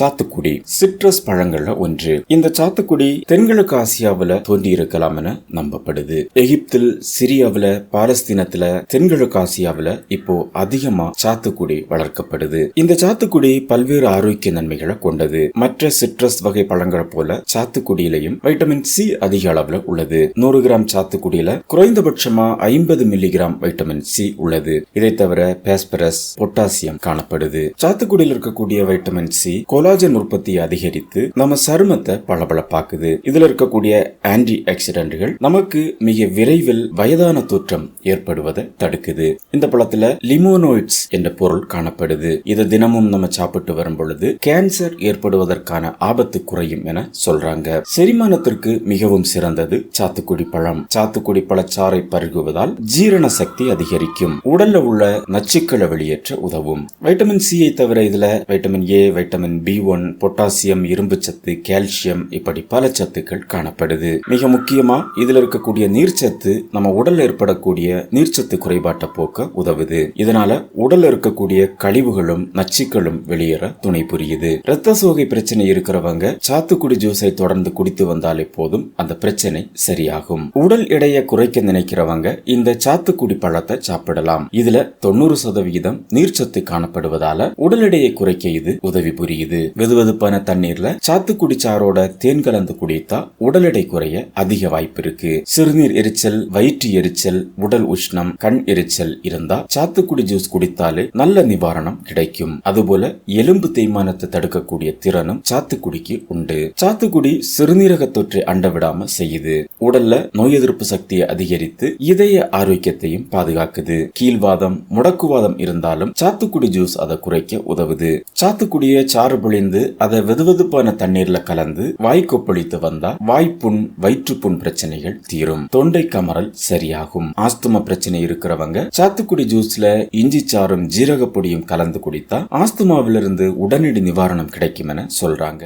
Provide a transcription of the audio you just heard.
சாத்துக்குடி சிட்ரஸ் பழங்கள்ல ஒன்று. இந்த சாத்துக்குடி தென்கிழக்கு ஆசியாவுல தோன்றி இருக்கலாம் என நம்பப்படுது. எகிப்தில் சிரியாவில பாலஸ்தீனத்துல தென்கிழக்கு ஆசியாவில இப்போ அதிகமா சாத்துக்குடி வளர்க்கப்படுது. இந்த சாத்துக்குடி பல்வேறு ஆரோக்கிய நன்மைகளை கொண்டது. மற்ற சிட்ரஸ் வகை பழங்களை போல சாத்துக்குடியிலையும் வைட்டமின் சி அதிக அளவுல உள்ளது. நூறு கிராம் சாத்துக்குடியில குறைந்தபட்சமா ஐம்பது மில்லிகிராம் வைட்டமின் சி உள்ளது. இதை தவிர பேஸ்பரஸ் பொட்டாசியம் காணப்படுது. சாத்துக்குடியில் இருக்கக்கூடிய வைட்டமின் சி கொலாஜன் உற்பத்தியை அதிகரித்து நம்ம சருமத்தை பளபளப்பாக்குது. இதுல இருக்கக்கூடிய ஆன்டி ஆக்சிடென்ட்கள் நமக்கு மிக விரைவில் வயதான தோற்றம் ஏற்படுவதை தடுக்குது. இந்த பழத்துல லிமோனோயிட்ஸ் என்ற பொருள் காணப்படுது. இதை தினமும் நம்ம சாப்பிட்டு வரும் பொழுது கேன்சர் ஏற்படுவதற்கான ஆபத்து குறையும் என சொல்றாங்க. செரிமானத்திற்கு மிகவும் சிறந்தது சாத்துக்குடி பழம். சாத்துக்குடி பழச்சாறை பருகுவதால் ஜீரண சக்தி அதிகரிக்கும். உடல்ல உள்ள நச்சுக்களை வெளியேற்ற உதவும். வைட்டமின் சியை தவிர இதுல vitamin A vitamin B one potassium இரும்பு சத்து கால்சியம் இப்படி பல சத்துக்கள் காணப்படுது. மிக முக்கியமா இதுல இருக்கக்கூடிய நீர்ச்சத்து நம்ம உடல்ல ஏற்படக்கூடிய நீர்ச்சத்து குறைபாட்டை போக்க உதவுது. இதனால உடல்ல இருக்கக்கூடிய கழிவுகளும் நச்சுக்களும் வெளியேற துணை புரியுது. இரத்த சோகை பிரச்சனை இருக்கிறவங்க சாத்துக்குடி ஜூஸை தொடர்ந்து குடித்து வந்தாலே போதும் அந்த பிரச்சனை சரியாகும். உடல் எடையை குறைக்க நினைக்கிறவங்க இந்த சாத்துக்குடி பழத்தை சாப்பிடலாம். இதுல தொண்ணூறு சதவிகிதம் நீர்ச்சத்து காணப்படுவதால உடல் எடையை குறைக்க இது உதவி புரியுது. வெதுவெதுப்பான தண்ணீர்ல சாத்துக்குடி சாரோட தேன் கலந்து குடித்தா உடல் எடை குறைய அதிக வாய்ப்பு இருக்கு. சிறுநீர் எரிச்சல் வயிற்று எரிச்சல் உடல் உஷ்ணம் கண் எரிச்சல் இருந்தா சாத்துக்குடி ஜூஸ் குடித்தாலே நல்ல நிவாரணம் கிடைக்கும். அதுபோல எலும்பு தேய்மானத்தை தடுக்கக்கூடிய திறனும் சாத்துக்குடிக்கு உண்டு. சாத்துக்குடி சிறுநீரக தொற்றை அண்டவிடாம செய்யுது. உடல்ல நோய் எதிர்ப்பு சக்தியை அதிகரித்து இதய ஆரோக்கியத்தையும் பாதுகாக்குது. கீழ்வாதம் முடக்குவாதம் இருந்தாலும் சாத்துக்குடி ஜூஸ் அதை குறைக்க உதவுது. சாத்துக்குடியை சாறு பொழிந்து அதை வெதுவெதுப்பான தண்ணீர்ல கலந்து வாய்க்கொப்பளித்து வந்தா வாய்ப்புண் வயிற்றுப்புண் பிரச்சனைகள் தீரும். தொண்டை கமரல் சரியாகும். ஆஸ்துமா பிரச்சனை இருக்கிறவங்க சாத்துக்குடி ஜூஸ்ல இஞ்சி சாறும் ஜீரக பொடியும் கலந்து குடித்தா ஆஸ்துமாவிலிருந்து உடனடி நிவாரணம் கிடைக்கும் என சொல்றாங்க.